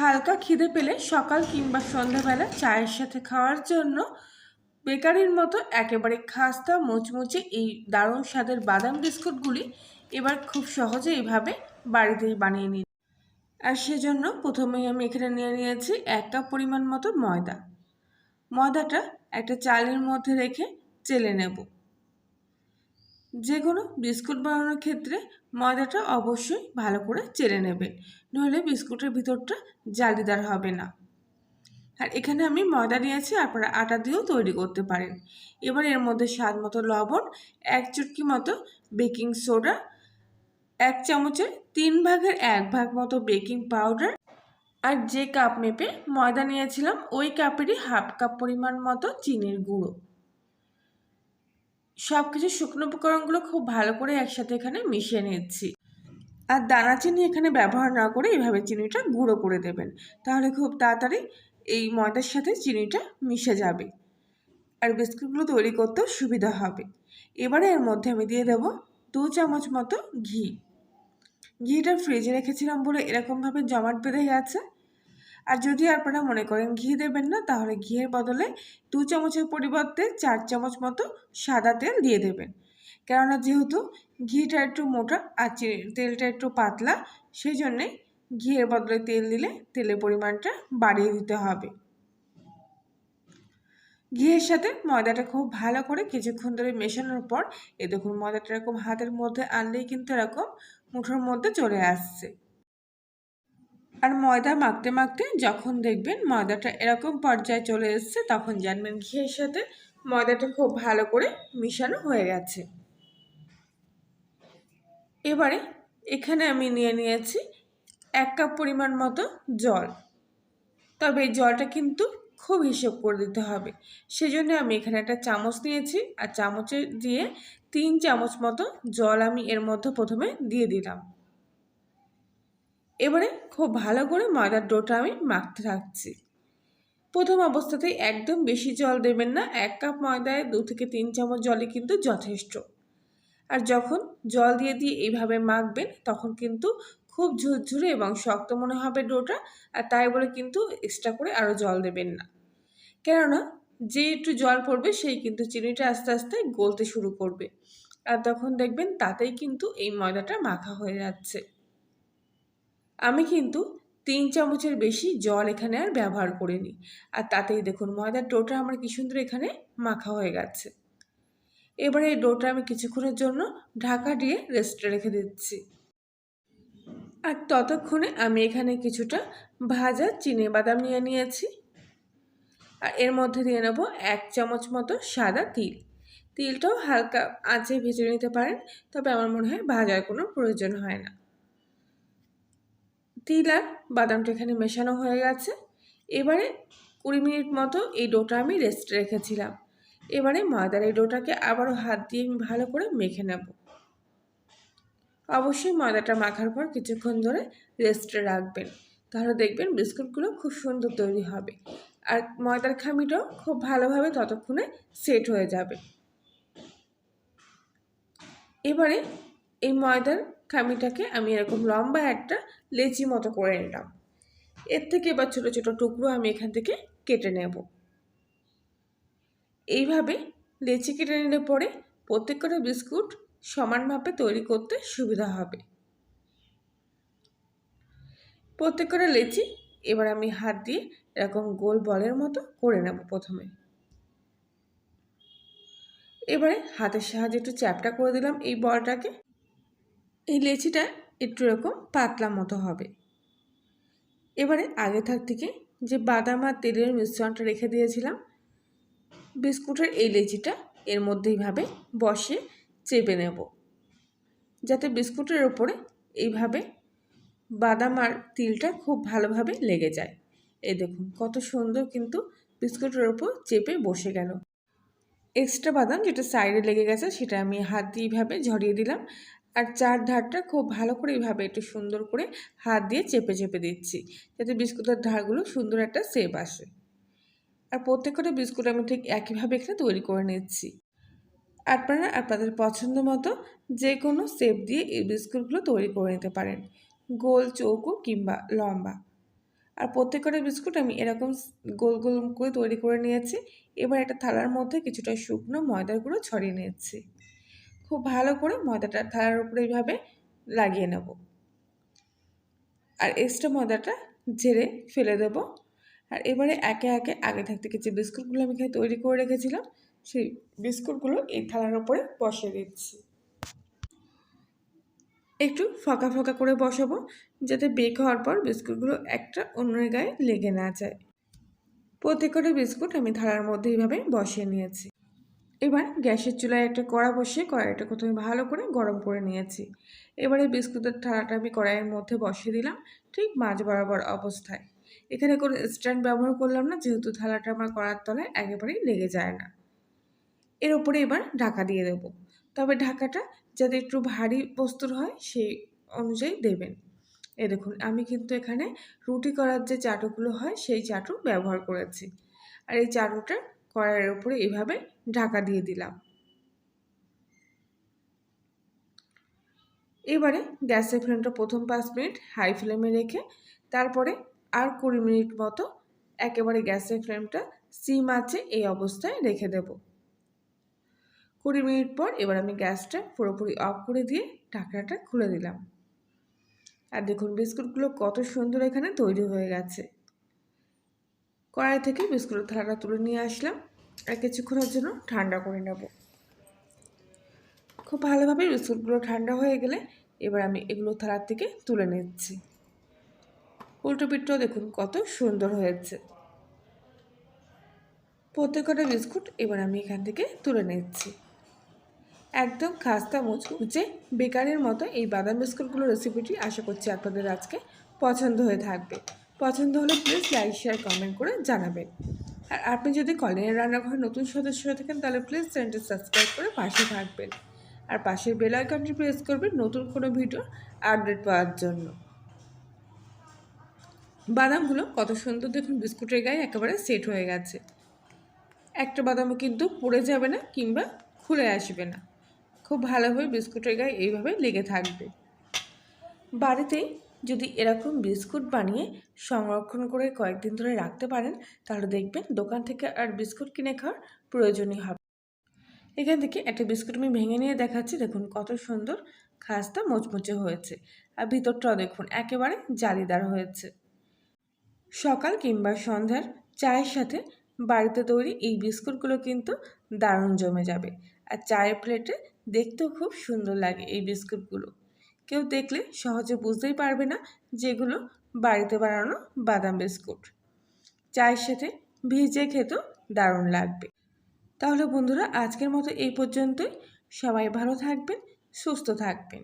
হালকা খিদে পেলে সকাল কিংবা সন্ধ্যাবেলা চায়ের সাথে খাওয়ার জন্য বেকারির মতো একেবারে খাস্তা, মুচমুচে এই দারুণ স্বাদের বাদাম বিস্কুটগুলি এবার খুব সহজে এইভাবে বাড়িতেই বানিয়ে নিই আর সেজন্য প্রথমেই আমি এখানে নিয়ে নিয়েছি এক কাপ পরিমাণ মতো ময়দা। ময়দাটা একটা চালের মধ্যে রেখে চেলে নেব। যে কোনো বিস্কুট বানানোর ক্ষেত্রে ময়দাটা অবশ্যই ভালো করে চেলে নেবেন নইলে বিস্কুটের ভিতরটা জালিদার হবে না। আর এখানে আমি ময়দা নিয়েছি, আপনারা আটা দিয়েও তৈরি করতে পারেন। এবার এর মধ্যে স্বাদ মতো লবণ, এক চুটকি মতো বেকিং সোডা, এক চামচের তিন ভাগের এক ভাগ মতো বেকিং পাউডার, আর যে কাপ মেপে ময়দা নিয়েছিলাম, ওই কাপেরই হাফ কাপ পরিমাণ মতো চিনির গুঁড়ো। সব কিছু শুকনো উপকরণগুলো খুব ভালো করে একসাথে এখানে মিশিয়ে নিচ্ছি। আর দানা চিনি এখানে ব্যবহার না করে এইভাবে চিনিটা গুঁড়ো করে দেবেন। তাহলে খুব তাড়াতাড়ি এই ময়দার সাথে চিনিটা মিশে যাবে। আর বিস্কুটগুলো তৈরি করতেও সুবিধা হবে। এবারে এর মধ্যে আমি দিয়ে দেবো দু চামচ মতো ঘি। ঘিটা ফ্রিজে রেখেছিলাম বলে এরকমভাবে জমাট বেঁধে গেছে। আর যদি আপনারা মনে করেন ঘি দেবেন না, তাহলে ঘিয়ের বদলে দু চামচের পরিবর্তে চার চামচ মতো সাদা তেল দিয়ে দেবেন। কেননা যেহেতু ঘিটা একটু মোটা আর তেলটা একটু পাতলা সেই জন্যে ঘিয়ের বদলে তেল দিলে তেলের পরিমাণটা বাড়িয়ে দিতে হবে। ঘিয়ের সাথে ময়দাটা খুব ভালো করে কিছুক্ষণ ধরে মেশানোর পর, এ দেখুন ময়দাটা এরকম হাতের মধ্যে আনলেই কিন্তু এরকম মুঠোর মধ্যে চলে আসছে। আর ময়দা মাখতে মাখতে যখন দেখবেন ময়দাটা এরকম পর্যায়ে চলে এসছে, তখন জানবেন ঘিয়ের সাথে ময়দাটা খুব ভালো করে মিশানো হয়ে গেছে। এবারে এখানে আমি নিয়ে নিয়েছি এক কাপ পরিমাণ মতো জল। তবে এই জলটা কিন্তু খুব হিসেব করে দিতে হবে। সেজন্য আমি এখানে একটা চামচ নিয়েছি আর চামচে দিয়ে তিন চামচ মতো জল আমি এর মধ্যে প্রথমে দিয়ে দিলাম। এবারে খুব ভালো করে ময়দার ডোটা আমি মাখতে থাকছি। প্রথম অবস্থাতেই একদম বেশি জল দেবেন না, এক কাপ ময়দায় দু থেকে তিন চামচ জলই কিন্তু যথেষ্ট। আর যখন জল দিয়ে দিয়ে এইভাবে মাখবেন, তখন কিন্তু খুব ঝুরঝুরে এবং শক্ত মনে হবে ডোটা, আর তাই বলে কিন্তু এক্সট্রা করে আরও জল দেবেন না। কেননা যে একটু জল পড়বে, সেই কিন্তু চিনিটা আস্তে আস্তে গলতে শুরু করবে। আর তখন দেখবেন তাতেই কিন্তু এই ময়দাটা মাখা হয়ে যাচ্ছে। আমি কিন্তু তিন চামচের বেশি জল এখানে আর ব্যবহার করিনি। আর তাতেই দেখুন, ময়দার ডোটা আমার কি সুন্দর এখানে মাখা হয়ে গেছে। এবারে এই ডোটা আমি কিছুক্ষণের জন্য ঢাকা দিয়ে রেস্টে রেখে দিচ্ছি। আর ততক্ষণে আমি এখানে কিছুটা ভাজা চিনে বাদাম নিয়ে নিয়েছি। আর এর মধ্যে দিয়ে নেব এক চামচ মতো সাদা তিল। তিলটাও হালকা আঁচে ভেজে নিতে পারেন, তবে আমার মনে হয় ভাজার কোনো প্রয়োজন হয় না। তিল আর বাদামটা এখানে মেশানো হয়ে গেছে। এবারে কুড়ি মিনিট মতো এই ডোটা আমি রেস্টে রেখেছিলাম। এবারে ময়দার এই ডোটাকে আবারও হাত দিয়ে আমি ভালো করে মেখে নেব। অবশ্যই ময়দাটা মাখার পর কিছুক্ষণ ধরে রেস্টে রাখবেন। তাহলে দেখবেন বিস্কুটগুলো খুব সুন্দর তৈরি হবে। আর ময়দার খামিটাও খুব ভালোভাবে ততক্ষণে সেট হয়ে যাবে। এবারে এই ময়দার খামিটাকে আমি এরকম লম্বা একটা লেচি মতো করে নিলাম। এর থেকে এবার ছোটো ছোটো টুকরো আমি এখান থেকে কেটে নেব। এইভাবে লেচি কেটে নিলে পরে প্রত্যেকটা বিস্কুট সমান মাপে তৈরি করতে সুবিধা হবে। প্রত্যেকটা লেচি এবার আমি হাত দিয়ে এরকম গোল বলের মতো করে নেব প্রথমে। এবারে হাতের সাহায্যে একটু চ্যাপটা করে দিলাম এই বলটাকে। লেচিটা একটু এরকম পাতলা মতো হবে। এবারে আগে থাক থেকে যে বাদাম আর তেলের মিশ্রণটা রেখে দিয়েছিলাম, বিস্কুটের এই লেচিটা এর মধ্যেইভাবে বসে চেপে নেব। যাতে বিস্কুটের ওপরে এইভাবে বাদাম আর তিলটা খুব ভালোভাবে লেগে যায়। এই দেখুন, কত সুন্দর কিন্তু বিস্কুটের ওপর চেপে বসে গেল। এক্সট্রা বাদাম যেটা সাইডে লেগে গেছে সেটা আমি হাত দিয়ে এইভাবে ঝরিয়ে দিলাম। আর চার ধারটা খুব ভালো করে এইভাবে একটু সুন্দর করে হাত দিয়ে চেপে চেপে দিচ্ছি, যাতে বিস্কুটের ধারগুলো সুন্দর একটা সেপ আসে। আর প্রত্যেকটা বিস্কুট আমি ঠিক একইভাবে এখানে তৈরি করে নিচ্ছি। আপনারা আপনাদের পছন্দ মতো যে কোনো শেপ দিয়ে এই বিস্কুটগুলো তৈরি করে নিতে পারেন, গোল চৌকো কিংবা লম্বা। আর প্রত্যেকটা বিস্কুট আমি এরকম গোল গোল করে তৈরি করে নিয়েছি, এবার একটা থালার মধ্যে কিছুটা শুকনো ময়দার গুঁড়ো ছড়িয়ে নিয়েছি। খুব ভালো করে ময়দাটা থালার উপরে এইভাবে লাগিয়ে নেব। আর এক্সট্রা ময়দাটা ঝেড়ে ফেলে দেব। আর এবারে একে একে আগে থাকতে কিছু বিস্কুটগুলো আমি এখানে তৈরি করে রেখেছিলাম, সেই বিস্কুটগুলো এই থালার উপরে বসিয়ে দিচ্ছি। একটু ফাঁকা ফাঁকা করে বসাবো, যাতে বেক হওয়ার পর বিস্কুটগুলো একটা অন্যের গায়ে লেগে না যায়। প্রত্যেকটা বিস্কুট আমি থালার মধ্যে এইভাবে বসিয়ে নিয়েছি। এবার গ্যাসের চুলায় একটা কড়া বসিয়ে কড়াইটা প্রথমে ভালো করে গরম করে নিয়েছি। এবারে বিস্কুটের থালাটা আমি কড়াইয়ের মধ্যে বসিয়ে দিলাম, ঠিক মাঝ বরাবর অবস্থায়। এখানে কোনো স্ট্যান্ড ব্যবহার করলাম না, যেহেতু থালাটা আমার কড়ার তলায় একেবারেই লেগে যায় না। এর উপরে এবার ঢাকা দিয়ে দেবো। তবে ঢাকাটা যাতে একটু ভারী বস্তুর হয়, সেই অনুযায়ী দেবেন। এ দেখুন, আমি কিন্তু এখানে রুটি করার যে চাটুগুলো হয়, সেই চাটু ব্যবহার করেছি। আর এই চাটুটা কড়াইয়ের উপরে এভাবে ঢাকা দিয়ে দিলাম। এবারে গ্যাসের ফ্লেমটা প্রথম পাঁচ মিনিট হাই ফ্লেমে রেখে তারপরে আর কুড়ি মিনিট মতো একেবারে গ্যাসের ফ্লেমটা সিম আছে এই অবস্থায় রেখে দেব। কুড়ি মিনিট পর এবার আমি গ্যাসটা পুরোপুরি অফ করে দিয়ে ঢাকনাটা খুলে দিলাম। আর দেখুন বিস্কুটগুলো কত সুন্দর এখানে তৈরি হয়ে গেছে। কড়াই থেকে বিস্কুটের থালাটা তুলে নিয়ে আসলাম। আর কিছুক্ষণের জন্য ঠান্ডা করে নেব। খুব ভালোভাবে বিস্কুটগুলো ঠান্ডা হয়ে গেলে এবার আমি এগুলো থালার থেকে তুলে নিচ্ছি। উল্টো পিঠটাও দেখুন কত সুন্দর হয়েছে। প্রত্যেকটা বিস্কুট এবার আমি এখান থেকে তুলে নিচ্ছি। একদম খাস্তা মুচমুচে বেকারের মতো এই বাদাম বিস্কুটগুলো রেসিপিটি আশা করছি আপনাদের আজকে পছন্দ হয়ে থাকবে। পছন্দ হলে প্লিজ লাইক শেয়ার কমেন্ট করে জানাবেন। আর আপনি যদি কলিনের রান্নাঘর নতুন সদস্য হয়ে থাকেন, তাহলে প্লিজ চ্যানেলটি সাবস্ক্রাইব করে পাশে থাকবেন। আর পাশের বেল আইকনটি প্রেস করবেন নতুন কোনো ভিডিও আপডেট পাওয়ার জন্য। বাদামগুলো কত সুন্দর দেখুন, বিস্কুটের গায়ে একেবারে সেট হয়ে গেছে। একটা বাদামও কিন্তু পড়ে যাবে না কিংবা খুলে আসবে না। খুব ভালোভাবে বিস্কুটের গায়ে এইভাবে লেগে থাকবে। বাড়িতেই যদি এরকম বিস্কুট বানিয়ে সংরক্ষণ করে কয়েকদিন ধরে রাখতে পারেন, তাহলে দেখবেন দোকান থেকে আর বিস্কুট কিনে খাওয়ার প্রয়োজনই হবে। এখান থেকে একটা বিস্কুট আমি ভেঙে নিয়ে দেখাচ্ছি। দেখুন কত সুন্দর খাস্তা মোচমুচে হয়েছে। আর ভিতরটাও দেখুন একেবারে জালিদার হয়েছে। সকাল কিংবা সন্ধ্যার চায়ের সাথে বাড়িতে তৈরি এই বিস্কুটগুলো কিন্তু দারুণ জমে যাবে। আর চায়ের প্লেটে দেখতেও খুব সুন্দর লাগে এই বিস্কুটগুলো। কেউ দেখলে সহজে বুঝতেই পারবে না যেগুলো বাড়িতে বানানো বাদাম বিস্কুট। চায়ের সাথে ভিজে খেতেও দারুণ লাগবে। তাহলে বন্ধুরা, আজকের মতো এই পর্যন্তই। সবাই ভালো থাকবেন, সুস্থ থাকবেন।